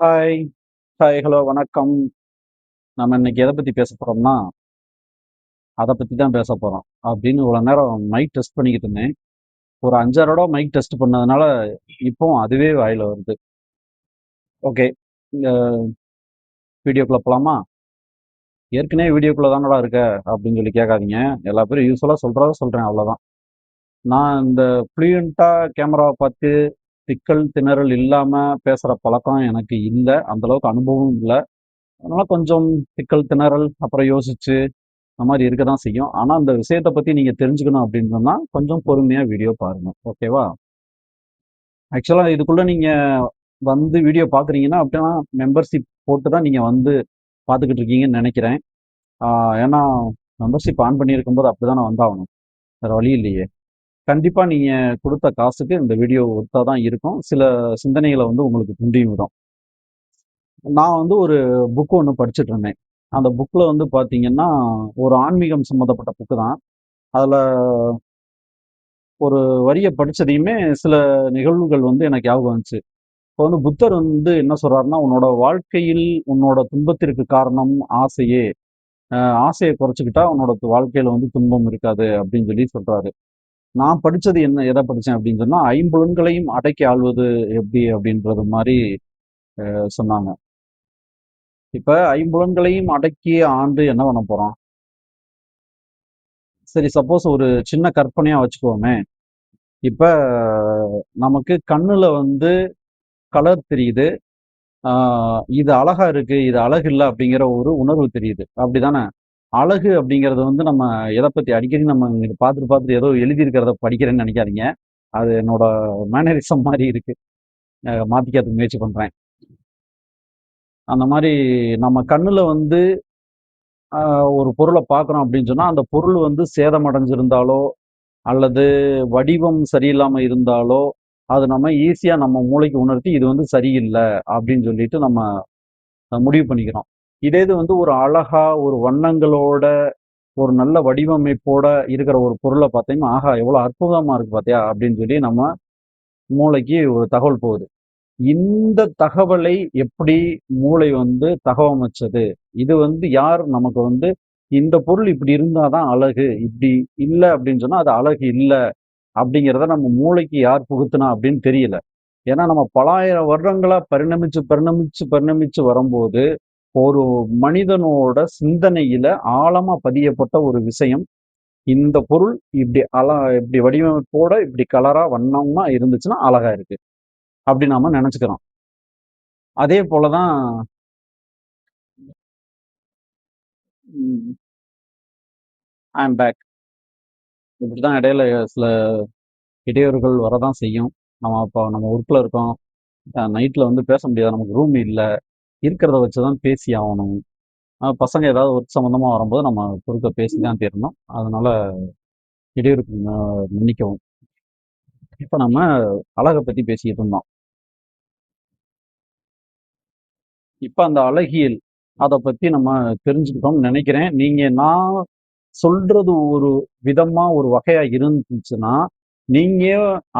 Hi. Hi, hello, வணக்கம். நம்ம இன்னைக்கு எதை பத்தி பேச போறோம்னா அதை பத்தி தான் பேச போறோம். அப்படின்னு இவ்வளோ நேரம் மைக் டெஸ்ட் பண்ணிக்கிட்டு இருந்தேன். ஒரு அஞ்சாறு தடவை மைக் டெஸ்ட் பண்ணதுனால, இப்போ அதுவே வாயில வருது. ஓகே. இந்த வீடியோக்குள்ள போலாமா? ஏற்கனவே வீடியோக்குள்ள தானடா இருக்க அப்படின்னு சொல்லி கேட்காதீங்க. எல்லா பேரும் யூஸ்ஃபுல்லாக சொல்கிறத சொல்கிறேன் அவ்வளோதான். நான் இந்த ஃப்ளூயண்ட்டாக கேமராவை பார்த்து திக்கல், திணறல் இல்லாம பேசுற பழக்கம் எனக்கு இல்லை அந்தளவுக்கு அனுபவம் இல்லை அதனால் கொஞ்சம் திக்கல், திணறல், அப்புறம் யோசிச்சு அந்த மாதிரி இருக்க தான் செய்யும். ஆனால் அந்த விஷயத்தை பத்தி நீங்க தெரிஞ்சுக்கணும் அப்படின்னு சொன்னா, கொஞ்சம் பொறுமையாக வீடியோ பாருங்க. ஓகேவா? ஆக்சுவலா இதுக்குள்ள நீங்க வந்து வீடியோ பார்க்குறீங்கன்னா, அப்படின்னா மெம்பர்ஷிப் போட்டு தான் நீங்க வந்து பார்த்துக்கிட்டு இருக்கீங்கன்னு நினைக்கிறேன் ஏன்னா, மெம்பர்ஷிப் ஆன் பண்ணியிருக்கும்போது அப்படிதானே வந்தாகணும். வேறு வழி இல்லையே. கண்டிப்பாக நீங்கள் கொடுத்த காசுக்கு இந்த வீடியோ ஒத்தா தான் இருக்கும். சில சிந்தனைகளை வந்து உங்களுக்கு தூண்டியும் விடும். நான் வந்து ஒரு புக்கு ஒன்று படிச்சுட்டு இருந்தேன். அந்த புக்கில் வந்து பார்த்தீங்கன்னா, ஒரு ஆன்மீகம் சம்மந்தப்பட்ட புக்கு தான். அதில் ஒரு வரியை படித்ததையுமே சில நிகழ்வுகள் வந்து எனக்கு ஞாபகம் வந்துச்சு. இப்போ வந்து புத்தர் வந்து என்ன சொல்கிறாருன்னா "உன்னோட வாழ்க்கையில் உன்னோட துன்பத்திற்கு காரணம் ஆசையே. ஆசையை குறைச்சிக்கிட்டா உன்னோட வாழ்க்கையில் வந்து துன்பம் இருக்காது." அப்படின்னு சொல்லி சொல்கிறாரு நான் படிச்சது என்ன எதை படிச்சேன் அப்படின்னு சொன்னா, "ஐம்புலன்களையும் அடக்கி ஆள்வது எப்படி?" அப்படின்றது மாதிரி சொன்னாங்க. இப்ப ஐம்புலன்களையும் அடக்கி ஆண்டு என்ன பண்ண போறோம்? சரி சப்போஸ் ஒரு சின்ன கற்பனையா வச்சுக்கோமே இப்ப நமக்கு கண்ணுல வந்து கலர் தெரியுது. இது அழகா இருக்கு, இது அழகு இல்ல அப்படிங்கிற ஒரு உணர்வு தெரியுது. அப்படிதானே? அழகு அப்படிங்கிறது வந்து நம்ம எதை பற்றி அடிக்கடி நம்ம பார்த்துட்டு, பார்த்துட்டு ஏதோ எழுதியிருக்கிறத படிக்கிறேன்னு நினைக்காதீங்க அது என்னோட மேனரிசம் மாதிரி இருக்கு. அ முயற்சி பண்ணுறேன் அந்த மாதிரி நம்ம கண்ணுல வந்து ஒரு பொருளை பார்க்குறோம் அப்படின்னு சொன்னால் அந்த பொருள் வந்து சேதமடைஞ்சிருந்தாலோ, அல்லது வடிவம் சரியில்லாமல் இருந்தாலோ, அது நம்ம ஈஸியாக நம்ம மூளைக்கு உணர்த்தி, இது வந்து சரியில்லை அப்படின்னு சொல்லிட்டு நம்ம முடிவு பண்ணிக்கிறோம். இதே இது வந்து ஒரு அழகா, ஒரு வண்ணங்களோட, ஒரு நல்ல வடிவமைப்போட இருக்கிற ஒரு பொருளை பார்த்தீங்கன்னா, "ஆஹா! எவ்வளோ அற்புதமா இருக்கு பார்த்தியா?" அப்படின்னு சொல்லி நம்ம மூளைக்கு ஒரு தகவல் போகுது. இந்த தகவலை எப்படி மூளை வந்து தகவமைச்சது? இது வந்து யார் நமக்கு வந்து இந்த பொருள் இப்படி இருந்தாதான் அழகு. இப்படி இல்லை அப்படின்னு சொன்னா, அது அழகு இல்லை அப்படிங்கிறத நம்ம மூளைக்கு யார் புகுத்துனா அப்படின்னு தெரியல. ஏன்னா நம்ம பலாயிரம் வருடங்களா பரிணமிச்சு, பரிணமிச்சு, பரிணமிச்சு வரும்போது, ஒரு மனிதனோட சிந்தனையில ஆழமா பதியப்பட்ட ஒரு விஷயம். இந்த பொருள் இப்படி அழ இப்படி வடிவமைப்போட, இப்படி கலரா, வண்ணமா இருந்துச்சுன்னா அழகா இருக்கு. அப்படி நாம நினைச்சுக்கிறோம் அதே போலதான் ஐ அம் பேக். இப்படிதான் இடையில சில இடையூறுகள் வரதான் செய்யும். நம்ம இப்போ நம்ம ஒர்க்ல இருக்கோம். நைட்டில் நைட்ல வந்து பேச முடியாது. நமக்கு ரூம் இல்லை இருக்கிறத வச்சு தான் பேசி ஆகணும் பசங்க ஏதாவது ஒர்க் சம்மந்தமா வரும்போது நம்ம குறுக்க பேசி தான் தீரணும். அதனால இடையூறுக்கு மன்னிக்கவும். இப்போ நம்ம அழகை பத்தி பேசிக்கிட்டு இருந்தோம். இப்போ அந்த அழகியல், அதை பத்தி நம்ம தெரிஞ்சுக்கிட்டோம்னு நினைக்கிறேன் நீங்க நான் சொல்றது ஒரு விதமா, ஒரு வகையா இருந்துச்சுன்னா, நீங்க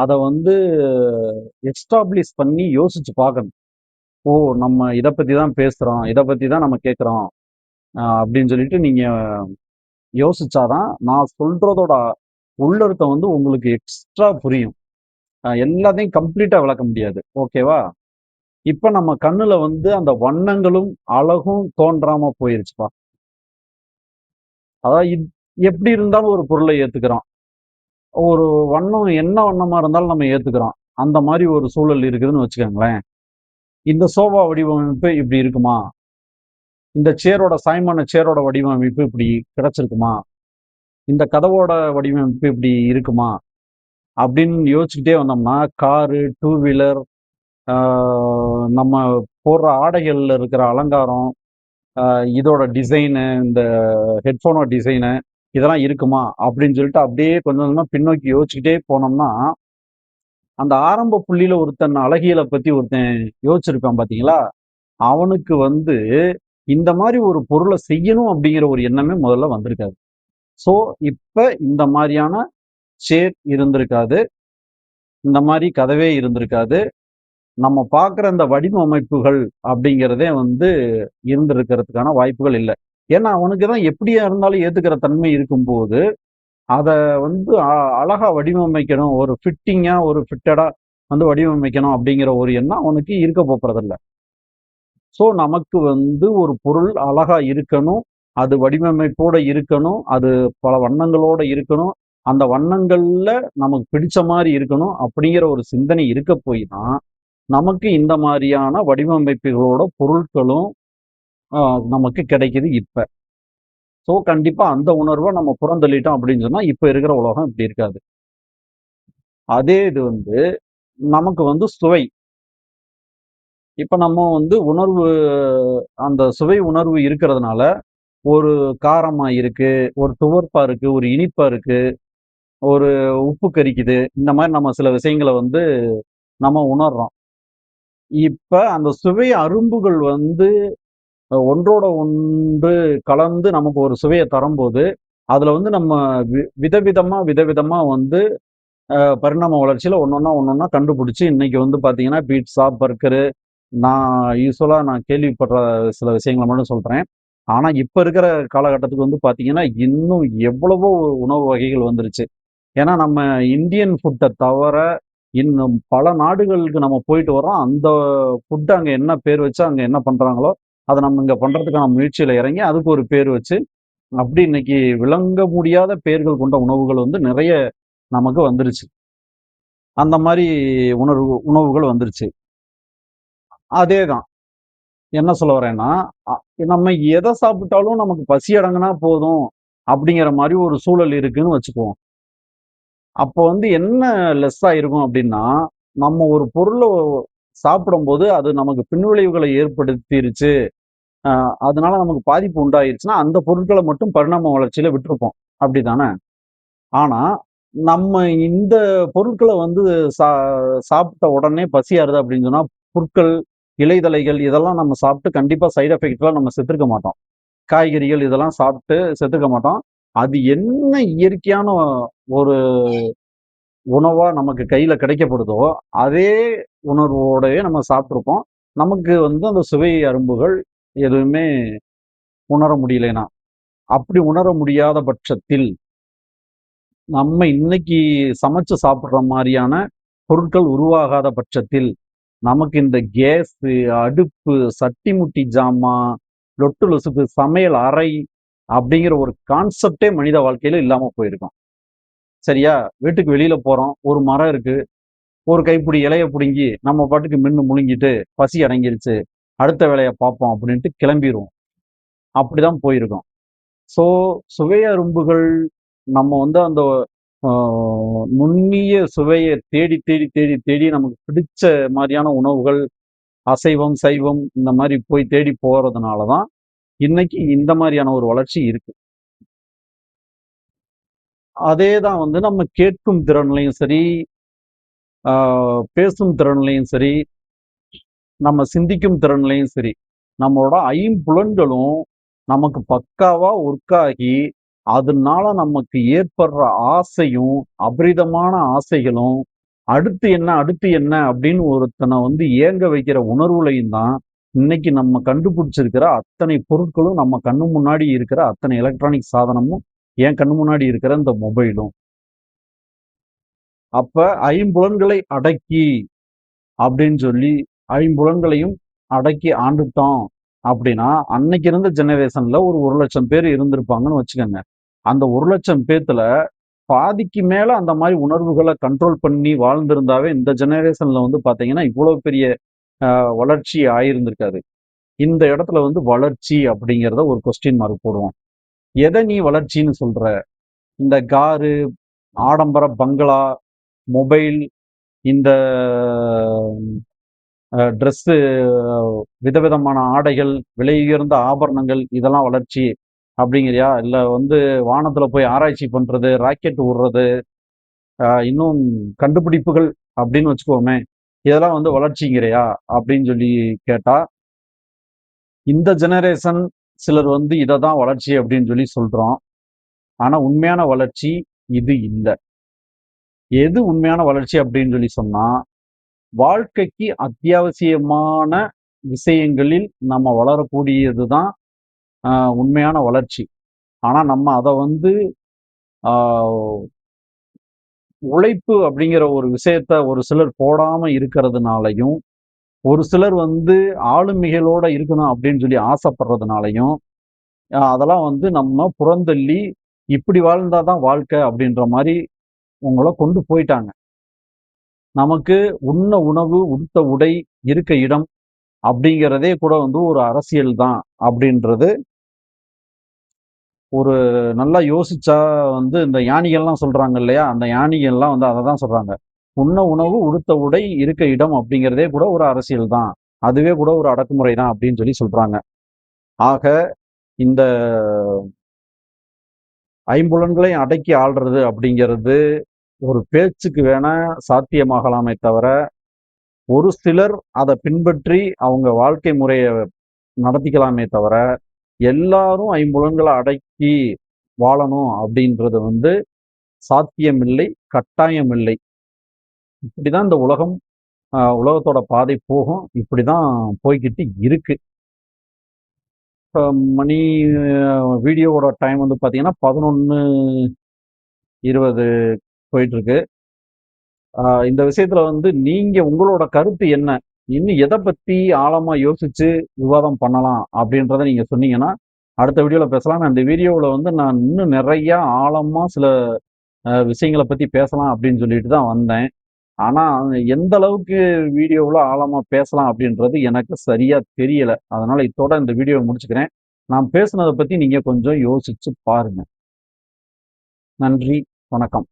அதை வந்து எஸ்டாப்ளிஷ் பண்ணி யோசிச்சு பார்க்கணும். ஓ! நம்ம இத பற்றி தான் பேசுறோம். இத பத்தி தான் நம்ம கேட்குறோம் அப்படின்னு சொல்லிட்டு நீங்க யோசிச்சாதான் நான் சொல்றதோட உள்ளர்த்தம் வந்து உங்களுக்கு எக்ஸ்ட்ரா புரியும். எல்லாத்தையும் கம்ப்ளீட்டா விளக்க முடியாது. ஓகேவா? இப்ப நம்ம கண்ணுல வந்து அந்த வண்ணங்களும், அழகும் தோன்றாம போயிருச்சுப்பா. அதாவது எப்படி இருந்தாலும் ஒரு பொருளை ஏற்றுக்கிறோம் ஒரு வண்ணம் என்ன வண்ணமா இருந்தாலும் நம்ம ஏற்றுக்கிறோம் அந்த மாதிரி ஒரு சூழல் இருக்குதுன்னு வச்சுக்கோங்களேன் இந்த சோஃபா வடிவமைப்பு இப்படி இருக்குமா? இந்த சேரோட சாய்மான சேரோட வடிவமைப்பு இப்படி கிடைச்சிருக்குமா? இந்த கதவோட வடிவமைப்பு இப்படி இருக்குமா? அப்படின்னு யோசிச்சுக்கிட்டே வந்தோம்னா, காரு, டூ வீலர், ஆ நம்ம போடுற ஆடைகள்ல இருக்கிற அலங்காரம், அ இதோட டிசைனு, இந்த ஹெட்ஃபோனோட டிசைனு, இதெல்லாம் இருக்குமா? அப்படின்னு சொல்லிட்டு அப்படியே கொஞ்சம் கொஞ்சமா பின்னோக்கி யோசிச்சுக்கிட்டே போனோம்னா, அந்த ஆரம்ப புள்ளியில ஒருத்தன் அழகியலை பத்தி ஒருத்தன் யோசிச்சிருப்பான் பாத்தீங்களா அவனுக்கு வந்து இந்த மாதிரி ஒரு பொருளை செய்யணும் அப்படிங்கிற ஒரு எண்ணமே முதல்ல வந்திருக்காது. ஸோ, இப்ப இந்த மாதிரியான சேர் இருந்திருக்காது. இந்த மாதிரி கதவே இருந்திருக்காது. நம்ம பார்க்குற இந்த வடிவமைப்புகள் அப்படிங்கிறதே வந்து இருந்திருக்கிறதுக்கான வாய்ப்புகள் இல்ல. ஏன்னா, அவனுக்கு தான் எப்படியா இருந்தாலும் ஏத்துக்கிற தன்மை இருக்கும்போது, அதை வந்து அ அழகா வடிவமைக்கணும். ஒரு ஃபிட்டிங்கா, ஒரு ஃபிட்டடா வந்து வடிவமைக்கணும் அப்படிங்கிற ஒரு எண்ணம் அவனுக்கு இருக்க போறதில்ல ஸோ, நமக்கு வந்து ஒரு பொருள் அழகா இருக்கணும். அது வடிவமைப்போட இருக்கணும். அது பல வண்ணங்களோட இருக்கணும். அந்த வண்ணங்கள்ல நமக்கு பிடிச்ச மாதிரி இருக்கணும். அப்படிங்கிற ஒரு சிந்தனை இருக்க போய் தான், நமக்கு இந்த மாதிரியான வடிவமைப்புகளோட பொருட்களும் நமக்கு கிடைக்குது இப்போ ஸோ, கண்டிப்பா அந்த உணர்வை நம்ம புறந்தள்ளிட்டோம் அப்படின்னு சொன்னா, இப்போ இருக்கிற உலகம் இப்படி இருக்காது. அதே இது வந்து நமக்கு வந்து சுவை. இப்ப நம்ம வந்து உணர்வு அந்த சுவை உணர்வு இருக்கிறதுனால, ஒரு காரமா இருக்கு, ஒரு துவர்ப்பா இருக்கு, ஒரு இனிப்பா இருக்கு, ஒரு உப்பு கரிக்குது. இந்த மாதிரி நம்ம சில விஷயங்கள வந்து நம்ம உணர்றோம். இப்ப அந்த சுவை அரும்புகள் வந்து ஒன்றோட ஒன்று கலந்து நமக்கு ஒரு சுவையை தரும்போது, அதில் வந்து நம்ம வி விதவிதமாக விதவிதமாக வந்து அ பரிணாம ஒன்றா ஒன்று ஒன்றா கண்டுபிடிச்சி இன்றைக்கி வந்து பார்த்தீங்கன்னா, பீட்ஸா, பர்கரு நான் யூஸ்வலாக நான் கேள்விப்படுற சில விஷயங்கள மட்டும் சொல்கிறேன் ஆனால் இப்போ இருக்கிற காலகட்டத்துக்கு வந்து பார்த்தீங்கன்னா, இன்னும் எவ்வளவோ உணவு வகைகள் வந்துருச்சு. ஏன்னா, நம்ம இந்தியன் ஃபுட்டை தவிர இன்னும் பல நாடுகளுக்கு நம்ம போயிட்டு வரோம் அந்த ஃபுட்டை அங்கே என்ன பேர் வச்சு, அங்கே என்ன பண்ணுறாங்களோ அதை நம்ம இங்க பண்றதுக்கான முயற்சியில இறங்கி, அதுக்கு ஒரு பேர் வச்சு, அப்படி இன்னைக்கு விளங்க முடியாத பேர்கள் கொண்ட உணவுகள் வந்து நிறைய நமக்கு வந்துருச்சு. அந்த மாதிரி உணர்வு உணவுகள் வந்துருச்சு. அதேதான். என்ன சொல்ல வரேன்னா, நம்ம எதை சாப்பிட்டாலும் நமக்கு பசி அடங்குனா போதும், அப்படிங்கிற மாதிரி ஒரு சூழல் இருக்குன்னு வச்சுக்குவோம். அப்போ வந்து என்ன லெஸ் ஆயிருக்கும் அப்படின்னா, நம்ம ஒரு பொருளை சாப்பிடும்போது, அது நமக்கு பின்விளைவுகளை ஏற்படுத்திருச்சு. அதனால நமக்கு பாதிப்பு உண்டாயிருச்சுன்னா, அந்த பொருட்களை மட்டும் பரிணாம வளர்ச்சியில விட்டுருப்போம். அப்படிதானே? ஆனா, நம்ம இந்த பொருட்களை வந்து சா சாப்பிட்ட உடனே பசியாறுது அப்படின்னு சொன்னா, புற்கள், இலைதலைகள் இதெல்லாம் நம்ம சாப்பிட்டு கண்டிப்பா சைடு எஃபெக்ட்லாம் நம்ம செத்துருக்க மாட்டோம். காய்கறிகள் இதெல்லாம் சாப்பிட்டு செத்துக்க மாட்டோம். அது என்ன இயற்கையான ஒரு உணவா நமக்கு கையில கிடைக்கப்படுதோ, அதே உணர்வோடவே நம்ம சாப்பிட்ருப்போம் நமக்கு வந்து அந்த சுவை அரும்புகள் எதுவுமே உணர முடியலைன்னா. அப்படி உணர முடியாத பட்சத்தில் நம்ம இன்னைக்கு சமைச்சு சாப்பிடுற மாதிரியான பொருட்கள் உருவாகாத பட்சத்தில், நமக்கு இந்த கேஸு, அடுப்பு, சட்டி முட்டி ஜாமான், லொட்டு லொசுப்பு சமையல் அறை அப்படிங்கிற ஒரு கான்செப்டே மனித வாழ்க்கையில இல்லாம போயிருக்கோம் சரியா? வீட்டுக்கு வெளியில போறோம். ஒரு மரம் இருக்கு. ஒரு கைப்பிடி இலைய புடுங்கி, நம்ம பாட்டுக்கு மின்னு முழுங்கிட்டு, பசி அடங்கிருச்சு. அடுத்த வேலையை பார்ப்போம் அப்படின்ட்டு கிளம்பிருவோம். அப்படிதான் போயிருக்கோம் ஸோ, சுவை அரும்புகள் நம்ம வந்து அந்த நுண்ணிய சுவையை தேடி, தேடி, தேடி, தேடி நமக்கு பிடிச்ச மாதிரியான உணவுகள், அசைவம், சைவம் இந்த மாதிரி போய் தேடி போகிறதுனால தான், இன்னைக்கு இந்த மாதிரியான ஒரு வளர்ச்சி இருக்கு. அதே தான் வந்து நம்ம கேட்கும் திறன்லையும் சரி, பேசும் திறன்லையும் சரி, நம்ம சிந்திக்கும் திறன்லையும் சரி, நம்மளோட ஐம்புலன்களும் நமக்கு பக்காவா ஒர்க் ஆகி, அதனால நமக்கு ஏற்படுற ஆசையும், அபரிதமான ஆசைகளும், அடுத்து என்ன, அடுத்து என்ன அப்படின்னு ஒருத்தனை வந்து ஏங்க வைக்கிற உணர்வுலையும் தான், இன்னைக்கு நம்ம கண்டுபிடிச்சிருக்கிற அத்தனை பொருட்களும், நம்ம கண்ணு முன்னாடி இருக்கிற அத்தனை எலக்ட்ரானிக் சாதனமும், என் கண்ணு முன்னாடி இருக்கிற இந்த மொபைலும். அப்ப ஐம்புலன்களை அடக்கி அப்படின்னு சொல்லி, ஐம்புலன்களையும் அடக்கி ஆண்டுட்டோம் அப்படின்னா, அன்னைக்கு இருந்த ஜெனரேஷன்ல ஒரு லட்சம் பேர் இருந்திருப்பாங்கன்னு வச்சுக்கோங்க அந்த ஒரு லட்சம் பேத்துல பாதிக்கு மேல அந்த மாதிரி உணர்வுகளை கண்ட்ரோல் பண்ணி வாழ்ந்திருந்தாவே, இந்த ஜெனரேஷன்ல வந்து பார்த்தீங்கன்னா, இவ்வளவு பெரிய வளர்ச்சி ஆயிருந்திருக்காது. இந்த இடத்துல வந்து வளர்ச்சி அப்படிங்கிறத ஒரு கொஸ்டின் மார்க் போடுவோம். எதை நீ வளர்ச்சின்னு சொல்ற? இந்த காரு, ஆடம்பர பங்களா, மொபைல், இந்த ட்ரெஸ்ஸு விதவிதமான ஆடைகள், விலையுயர்ந்த ஆபரணங்கள் இதெல்லாம் வளர்ச்சி அப்படிங்கிறியா? இல்லை வந்து வானத்துல போய் ஆராய்ச்சி பண்றது, ராக்கெட் விடுறது இன்னும் கண்டுபிடிப்புகள் அப்படின்னு வச்சுக்கோமே இதெல்லாம் வந்து வளர்ச்சிங்கிறியா? அப்படின்னு சொல்லி கேட்டால் இந்த ஜெனரேஷன் சிலர் வந்து இதை தான் வளர்ச்சி அப்படின்னு சொல்லி சொல்றோம். ஆனால் உண்மையான வளர்ச்சி இது இல்லை எது உண்மையான வளர்ச்சி அப்படின்னு சொல்லி சொன்னால் வாழ்க்கைக்கு அத்தியாவசியமான விஷயங்களில் நம்ம வளரக்கூடியது தான் உண்மையான வளர்ச்சி. ஆனால் நம்ம அதை வந்து உழைப்பு அப்படிங்கிற ஒரு விஷயத்த ஒரு சிலர் போடாமல் இருக்கிறதுனாலையும் ஒரு சிலர் வந்து ஆளுமிகளோடு இருக்கணும் அப்படின்னு சொல்லி ஆசைப்படுறதுனாலையும் அதெல்லாம் வந்து நம்ம புறந்தள்ளி, இப்படி வாழ்ந்தாதான் வாழ்க்கை அப்படின்ற மாதிரி உங்களை கொண்டு போயிட்டாங்க. நமக்கு உண்ண உணவு, உடுத்த உடை, இருக்க இடம் அப்படிங்கிறதே கூட வந்து ஒரு அரசியல் தான் அப்படின்றது ஒரு நல்லா யோசிச்சா வந்து இந்த யானிகள்லாம் சொல்றாங்க இல்லையா? அந்த யானிகள்லாம் வந்து அதை தான் சொல்றாங்க. உண்ண உணவு, உடுத்த உடை, இருக்க இடம் அப்படிங்கிறதே கூட ஒரு அரசியல் தான். அதுவே கூட ஒரு அடக்குமுறை தான் அப்படின்னு சொல்லி சொல்றாங்க. ஆக இந்த ஐம்புலன்களையும் அடக்கி ஆள்றது அப்படிங்கிறது ஒரு பேச்சுக்கு வேணா சாத்தியமாகலாமே தவிர, ஒரு சிலர் அதை பின்பற்றி அவங்க வாழ்க்கை முறையை நடத்திக்கலாமே தவிர, எல்லாரும் ஐம்புலன்களை அடக்கி வாழணும் அப்படின்றது வந்து சாத்தியமில்லை, கட்டாயமில்லை. இப்படிதான் இந்த உலகம் உலகத்தோட பாதை போகும். இப்படி தான் போய்க்கிட்டு இருக்கு. இப்போ மணி வீடியோவோட டைம் வந்து பார்த்தீங்கன்னா, 11:20 போயிட்டுருக்கு. இந்த விஷயத்துல வந்து நீங்க உங்களோட கருத்து என்ன? இன்னும் எதை பத்தி ஆழமா யோசிச்சு விவாதம் பண்ணலாம் அப்படின்றத நீங்க சொன்னீங்கன்னா, அடுத்த வீடியோவில் பேசலாம். நான் இந்த வீடியோவில் வந்து நான் இன்னும் நிறையா ஆழமாக சில விஷயங்களை பற்றி பேசலாம் அப்படின்னு சொல்லிட்டு தான் வந்தேன். ஆனால் எந்த அளவுக்கு வீடியோவில் ஆழமாக பேசலாம் அப்படின்றது எனக்கு சரியாக தெரியலை அதனால் இத்தோட இந்த வீடியோவை முடிச்சுக்கிறேன். நான் பேசுனதை பற்றி நீங்கள் கொஞ்சம் யோசிச்சு பாருங்க. நன்றி, வணக்கம்.